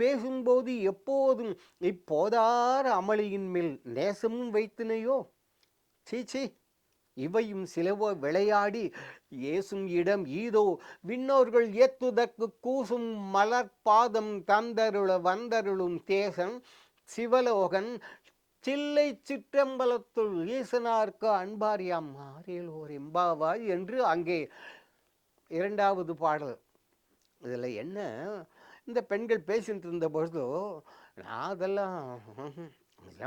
பேசும்போது எப்போதும் இப்போதார அமளியின் மேல் நேசமும் வைத்தினையோ? சீச்சி இவையும் சிலவோ விளையாடி ஏசும் இடம் ஈதோ விண்ணோர்கள் ஏத்துதற்கு கூசும் மலர் பாதம் தந்தருள வந்தருளும் தேசன் சிவலோகன் சில்லை சிற்றம்பலத்துள் ஈசனார்க்கு அன்பாரியாம் மாறியல் ஓர் எம்பாவாய் என்று அங்கே இரண்டாவது பாடல். இதில் என்ன? இந்த பெண்கள் பேசிகிட்டு இருந்த பொழுது நான் அதெல்லாம்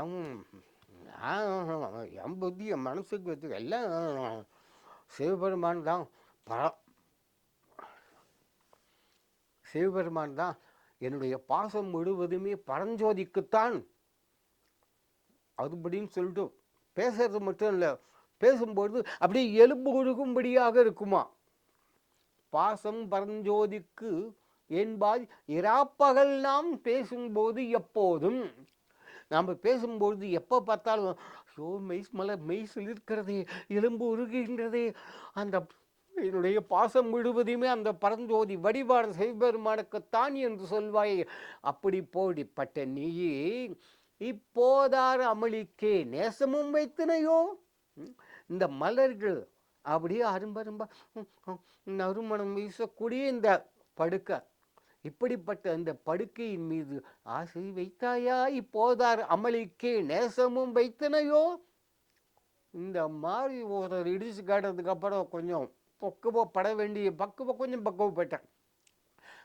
என் என் புத்தி என் மனசுக்கு வச்சு எல்லாம் சிவபெருமான் தான் பர சிவபெருமான் தான் என்னுடைய பாசம் முழுவதுமே பரஞ்சோதிக்குத்தான். அதுபடின்னு சொல்லிட்டு பேசுறது மட்டும் இல்லை பேசும்பொழுது அப்படியே எலும்பு ஒழுகும்படியாக இருக்குமா. பாசம் பரஞ்சோதிக்கு என்பாய் இராப்பகல் நாம் பேசும்போது எப்போதும். நாம் பேசும்பொழுது எப்போ பார்த்தாலும் ஐயோ மெய் மலை மெய் இருக்கிறதே எலும்பு உருகுகின்றதே. அந்த என்னுடைய பாசம் முழுவதுமே அந்த பரஞ்சோதி வடிவான செய்பெருமானுக்குத்தான் என்று சொல்வாய். அப்படி போடிப்பட்ட நீ இப்போதார் அமளிக்கே நேசமும் வைத்தினையோ? இந்த மலர்கள் அப்படியே அரும்பரும்பா ம், நறுமணம் வீசக்கூடிய இந்த படுக்கை இப்படிப்பட்ட அந்த படுக்கையின் மீது ஆசை வைத்தாயா? இப்போதார் அமளிக்கே நேசமும் வைத்தனையோ? இந்த மாதிரி ஒருத்தர் இடிச்சு காட்டுறதுக்கு அப்புறம் கொஞ்சம் பக்குவப்பட வேண்டிய பக்குவம் கொஞ்சம் பக்குவப்பட்டேன்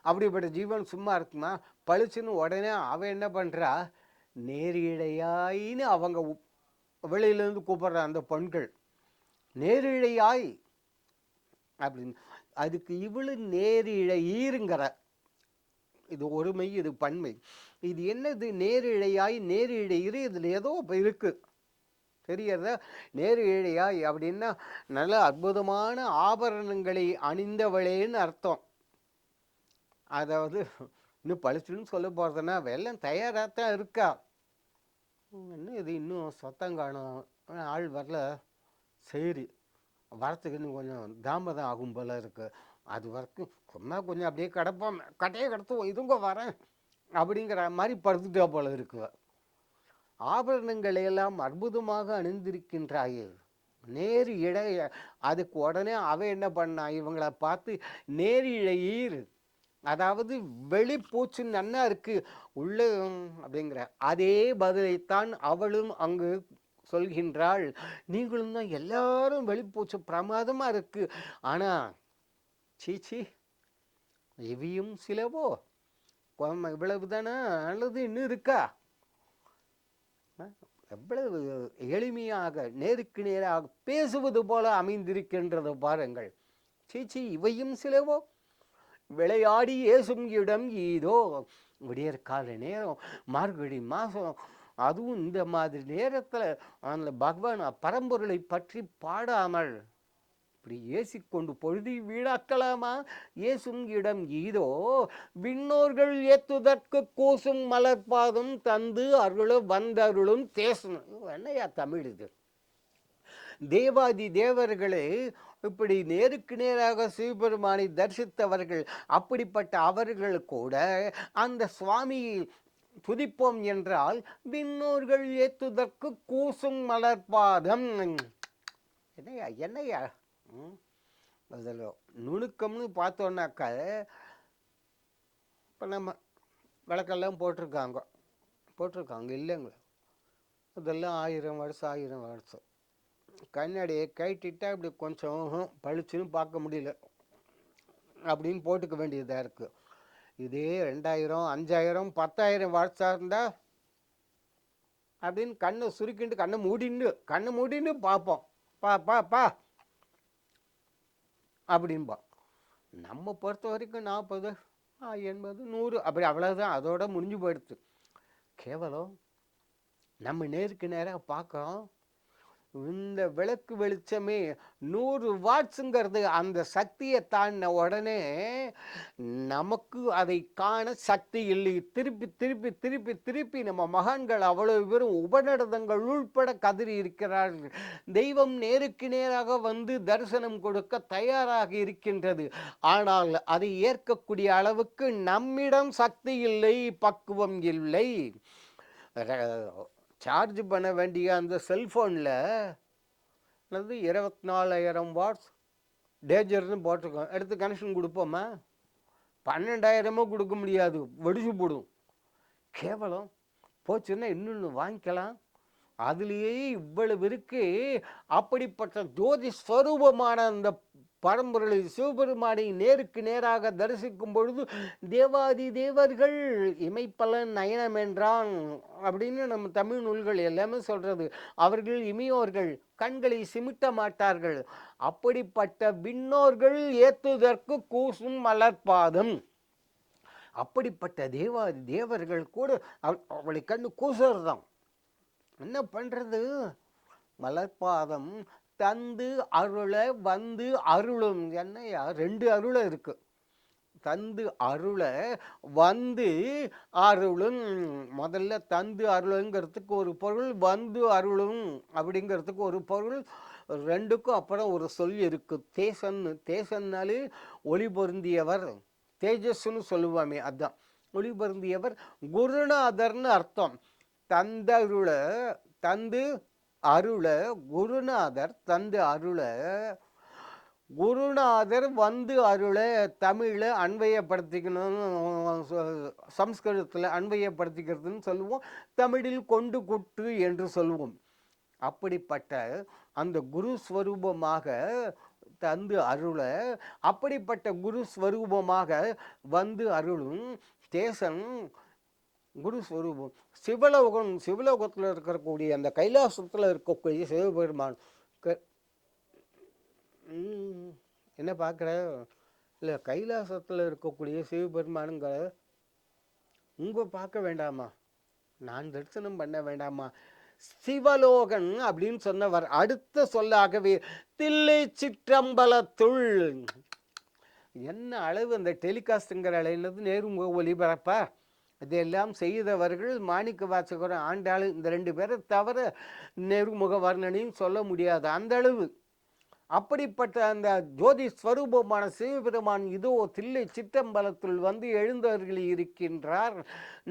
அப்படிப்பட்ட ஜீவன் சும்மா இருக்குமா? பளிச்சுன்னு உடனே அவன் என்ன பண்ணுறா நேரிழையாயின்னு அவங்க வெளியிலேருந்து கூப்பிடுற அந்த பெண்கள் நேரிழையாய் அப்படின்னு. அதுக்கு இவளு நேரிழையீருங்கிற இது ஒருமை இது பன்மை. இது என்னது? நேரிழையாய் நேரிழையிறு இதில் ஏதோ இப்ப இருக்கு. தெரியறதா நேரிழையாய் அப்படின்னா நல்ல அற்புதமான ஆபரணங்களை அணிந்தவளேன்னு அர்த்தம். அதாவது இன்னும் பளிச்சுன்னு சொல்ல போகிறதுனா வெள்ளம் தயாராக தான் இருக்கா இன்னும் இது? இன்னும் சொத்தம் காணும். ஆள் வரல. சரி. வரத்துக்கு இன்னும் கொஞ்சம் தாமதம் ஆகும் போல இருக்குது அது வரைக்கும் சும்மா கொஞ்சம் அப்படியே கிடப்போம். கட்டையே கிடத்துவோம் இதுங்க வரேன் அப்படிங்கிற மாதிரி படுத்துட்டா போல இருக்கு. ஆபரணங்களை எல்லாம் அற்புதமாக அணிந்திருக்கின்றாயே. நேர் இழைய அதுக்கு உடனே அவ என்ன பண்ணா இவங்களை பார்த்து நேர் இழையீர். அதாவது வெளிப்பூச்சு நன்னா இருக்குது உள்ள அப்படிங்கிற அதே பதிலைத்தான் அவளும் அங்கு சொல்கின்றாள். நீங்களும் தான் எல்லாரும் வெளிப்பூச்சு பிரமாதமாக இருக்கு. ஆனால் சீச்சி இவையும் சிலவோ இவ்வளவு தானே அல்லது இன்னும் இருக்கா? எவ்வளவு எளிமையாக நேருக்கு நேராக பேசுவது போல அமைந்திருக்கின்றது பாருங்கள். சீச்சி இவையும் சிலவோ விளையாடி ஏசும் இடம் ஈதோ விடியற்கால நேரம் மார்கழி மாதம் அதுவும் இந்த மாதிரி நேரத்தில் அந்த பகவான் பரம்பொருளை பற்றி பாடாமல் இப்படி ஏசிக்கொண்டு பொழுதி வீடாக்கலாமா ஏசும் இடம் ஈதோ விண்ணோர்கள் ஏத்துதற்கு கூசும் மலர்பாதம் தந்து அருள வந்தருளும் தேசணும் என்னையா தமிழ் இது? தேவாதி தேவர்களே இப்படி நேருக்கு நேராக சிவபெருமானை தரிசித்தவர்கள் அப்படிப்பட்ட அவர்கள் கூட அந்த சுவாமியை துதிப்போம் என்றால் விண்ணோர்கள் ஏத்துதற்கு கூசும் மலர்பாதம் என்னையா என்னையா அதில் நுணுக்கம்னு பார்த்தோன்னாக்கா இப்போ நம்ம விளக்கெல்லாம் போட்டிருக்காங்க. போட்டிருக்காங்க இல்லைங்களா? அதெல்லாம் ஆயிரம் வருஷம் ஆயிரம் வருஷம். கண்ணாடியை கைட்டிட்டா இப்படி கொஞ்சம் ஹம், பளிச்சுன்னு பார்க்க முடியல. அப்படின்னு போட்டுக்க வேண்டியதாக இருக்குது இதே ரெண்டாயிரம் அஞ்சாயிரம் பத்தாயிரம் வாட்ஸாக இருந்தால் அப்படின்னு கண்ணை சுருக்கிண்டு கண்ணை மூடின்னு கண்ணை மூடின்னு பார்ப்போம். பா பா பா. அப்படின்பா. நம்ம பொறுத்த வரைக்கும் நாற்பது எண்பது நூறு அப்படி அவ்வளோதான் அதோட முடிஞ்சு போயிடுது கேவலம். நம்ம நேருக்கு நேராக பார்க்குறோம். இந்த விளக்கு வெளிச்சமே நூறு வாட்ஸுங்கிறது அந்த சக்தியை தாண்டின உடனே நமக்கு அதை காண சக்தி இல்லை. திருப்பி திருப்பி திருப்பி திருப்பி நம்ம மகான்கள் அவ்வளவு பேரும் உபநடதங்கள் உள்பட கதறி இருக்கிறார்கள். தெய்வம் நேருக்கு நேராக வந்து தரிசனம் கொடுக்க தயாராக இருக்கின்றது. ஆனால் அதை ஏற்கக்கூடிய அளவுக்கு நம்மிடம் சக்தி இல்லை பக்குவம் இல்லை. சார்ஜ் பண்ண வேண்டிய அந்த செல்ஃபோனில் என்னது இருபத்தி நாலாயிரம் வாட்ஸ் டேஞ்சர்னு போட்டிருக்கோம். எடுத்து கனெக்ஷன் கொடுப்போமா? பன்னெண்டாயிரமோ கொடுக்க முடியாது. வெடிச்சு போடும். கேவலம். போச்சுன்னா இன்னொன்று வாங்கிக்கலாம். அதுலேயே இவ்வளவு இருக்கு. அப்படிப்பட்ட ஜோதி ஸ்வரூபமான அந்த பரம்பொருளை சிவபெருமானை நேருக்கு நேராக தரிசிக்கும் பொழுது தேவாதி தேவர்கள் இமைப்பலன் நயனம் என்றான் அப்படின்னு நம்ம தமிழ் நூல்கள் எல்லாமே சொல்கிறது அவர்கள் இமையோர்கள் கண்களை சிமிட்ட மாட்டார்கள். அப்படிப்பட்ட விண்ணோர்கள் ஏத்துதற்கு கூசும் மலர்பாதம். அப்படிப்பட்ட தேவாதி தேவர்கள் கூட அவளை கண்டு கூசுறதான் என்ன பண்ணுறது மலர்பாதம் தந்து அருள வந்து அருளும். என்னையா ரெண்டு அருளை இருக்கு. தந்து அருள வந்து அருளும். முதல்ல தந்து அருளுங்கிறதுக்கு ஒரு பொருள் வந்து அருளும் அப்படிங்கிறதுக்கு ஒரு பொருள். ரெண்டுக்கும் அப்புறம் ஒரு சொல் இருக்குது தேசன் தேசன்னாலே ஒளி பொருந்தியவர். தேஜஸ்ன்னு சொல்லுவாமே அதுதான் ஒளி பொருந்தியவர். குருநாதர்னு அர்த்தம். தந்தருள தந்து அருளை குருநாதர் தந்து அருளை. குருநாதர் வந்து அருளை தமிழில் அன்வயப்படுத்திக்கணும் சம்ஸ்கிருதத்தில் அன்வயப்படுத்திக்கிறதுன்னு சொல்லுவோம் தமிழில் கொண்டு குட்டு என்று சொல்லுவோம். அப்படிப்பட்ட அந்த குரு ஸ்வரூபமாக தந்து அருள அப்படிப்பட்ட குரு ஸ்வரூபமாக வந்து அருளும் தேசன் குரு ஸ்வரூபம் சிவலோகம் சிவலோகத்தில் இருக்கக்கூடிய அந்த கைலாசத்தில் இருக்கக்கூடிய சிவபெருமான். என்ன பார்க்குற இல்லை கைலாசத்தில் இருக்கக்கூடிய சிவபெருமானுங்க உங்கள் பார்க்க வேண்டாமா? நான் தரிசனம் பண்ண வேண்டாமா? சிவலோகன் அப்படின்னு சொன்னவர். அடுத்த சொல்லாகவே தில்லை சிற்றம்பலத்துள். என்ன அளவு அந்த டெலிகாஸ்டுங்கிற அளவுலேருந்து நேரு ஒளிபரப்பா இதெல்லாம் செய்தவர்கள் மாணிக்க வாசகர் ஆண்டாள் இந்த ரெண்டு பேரை தவிர நெருமுக வர்ணனையும் சொல்ல முடியாது. அந்த அளவு. அப்படிப்பட்ட அந்த ஜோதி ஸ்வரூபமான சிவபெருமான் இதோ தில்லை சிற்றம்பலத்தில் வந்து எழுந்தவர்கள் இருக்கின்றார்.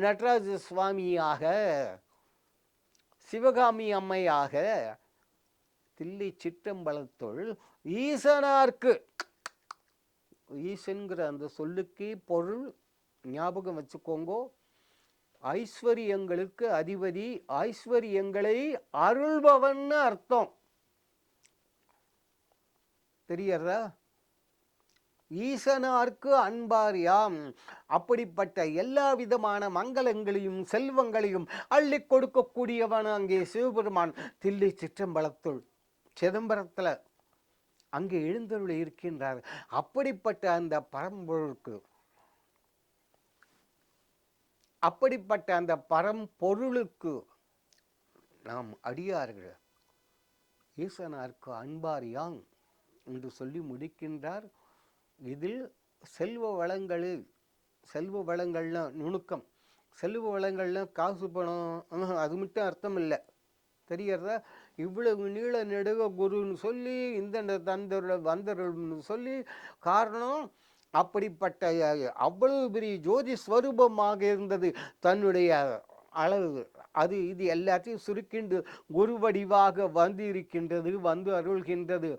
நடராஜ சுவாமியாக சிவகாமி அம்மையாக தில்லை சிற்றம்பலத்துள் ஈசனார்க்கு. ஈசன்கிற அந்த சொல்லுக்கே பொருள் ஞாபகம் வச்சுக்கோங்கோ. ஐஸ்வர்யங்களுக்கு அதிபதி ஐஸ்வர்யங்களை அருள்பவன் அர்த்தம். தெரியறதா ஈசனார்க்கு அன்பார் யாம் அப்படிப்பட்ட எல்லா விதமான மங்களங்களையும் செல்வங்களையும் அள்ளி கொடுக்கக்கூடியவன் அங்கே சிவபெருமான். தில்லி சிற்றம்பலத்துள் சிதம்பரத்தில் அங்கே எழுந்தருள் இருக்கின்றார். அப்படிப்பட்ட அந்த பரம்பொருளுக்கு அப்படிப்பட்ட அந்த பரம்பொருளுக்கு நாம் அடியார்கள். ஈசனார்க்கு அன்பார் யாங் என்று சொல்லி முடிக்கின்றார். இதில் செல்வ வளங்களில் செல்வ வளங்கள்லாம் நுணுக்கம். செல்வ வளங்கள்லாம் காசு பணம் அது மட்டும் அர்த்தம் இல்லை தெரியறதா இவ்வளவு நீள நெடுக குருன்னு சொல்லி இந்த தந்தருள் வந்தருள்னு சொல்லி காரணம் அப்படிப்பட்ட அவ்வளவு பெரிய ஜோதி ஸ்வரூபமாக இருந்தது தன்னுடைய அளவு. அது இது எல்லாத்தையும் சுருக்கின்று குரு வடிவாக வந்து இருக்கின்றது வந்து அருள்கின்றது.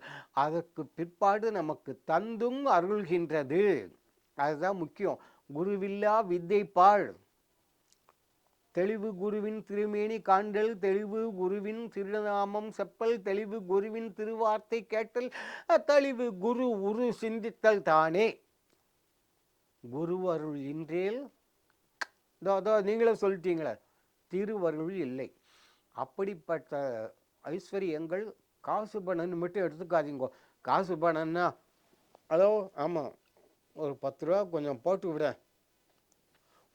அதற்கு பிற்பாடு நமக்கு தந்தும் அருள்கின்றது. அதுதான் முக்கியம். குருவில்லா வித்தை பாழ் தெளிவு குருவின் திருமேனி காண்டல் தெளிவு குருவின் திருநாமம் செப்பல் தெளிவு குருவின் திருவார்த்தை கேட்டல் தெளிவு குரு உரு சிந்தித்தல் தானே. குருவருள் இன்றேல் அதோ நீங்களே சொல்லிட்டீங்களே திருவருள் இல்லை. அப்படிப்பட்ட ஐஸ்வர்யங்கள் காசு பணம்னு மட்டும் எடுத்துக்காதீங்க. காசு பணம்னா அதோ ஆமாம் ஒரு பத்து ரூபா கொஞ்சம் போட்டு விட.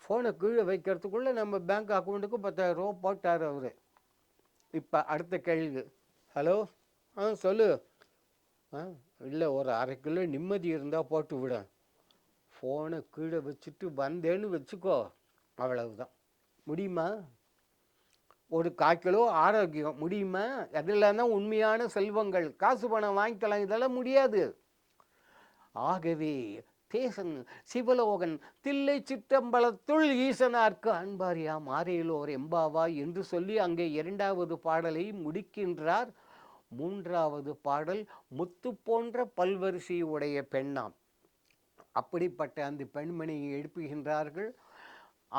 ஃபோனை கீழே வைக்கிறதுக்குள்ளே நம்ம பேங்க் அக்கௌண்ட்டுக்கு பத்தாயிரம் ரூபா போட்டார் அவர். இப்போ அடுத்த கேள்வி. ஹலோ ஆ சொல்லு. ஆ இல்லை ஒரு அரை கிலோ நிம்மதி இருந்தால் போட்டு விட. ஃபோனை கீழே வச்சுட்டு வந்தேன்னு வச்சுக்கோ. அவ்வளவுதான். முடியுமா? ஒரு காய்ச்சலோ ஆரோக்கியம் முடியுமா? அதெல்லாம் தான் உண்மையான செல்வங்கள். காசு பணம் வாங்கிக்கலாம் இதெல்லாம் முடியாது. ஆகவே தேசன் சிவலோகன் தில்லை சிற்றம்பலத்துள் ஈசனார்க்கு அன்பாரியா மாறையிலோர் எம்பாவா என்று சொல்லி அங்கே இரண்டாவது பாடலை முடிக்கின்றார். மூன்றாவது பாடல் முத்து போன்ற பல்வரிசை உடைய பெண்ணாம். அப்படிப்பட்ட அந்த பெண்மணியை எழுப்புகின்றார்கள்.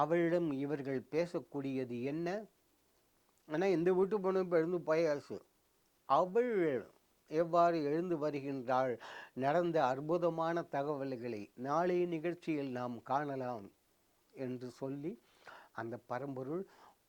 அவளிடம் இவர்கள் பேசக்கூடியது என்ன? ஆனால் இந்த வீட்டு பொண்ணு இப்போ எழுந்து போயாச்சு. அவள் எவ்வாறு எழுந்து வருகின்றாள்? நடந்த அற்புதமான தகவல்களை நாளைய நிகழ்ச்சியில் நாம் காணலாம் என்று சொல்லி அந்த பரம்பொருள்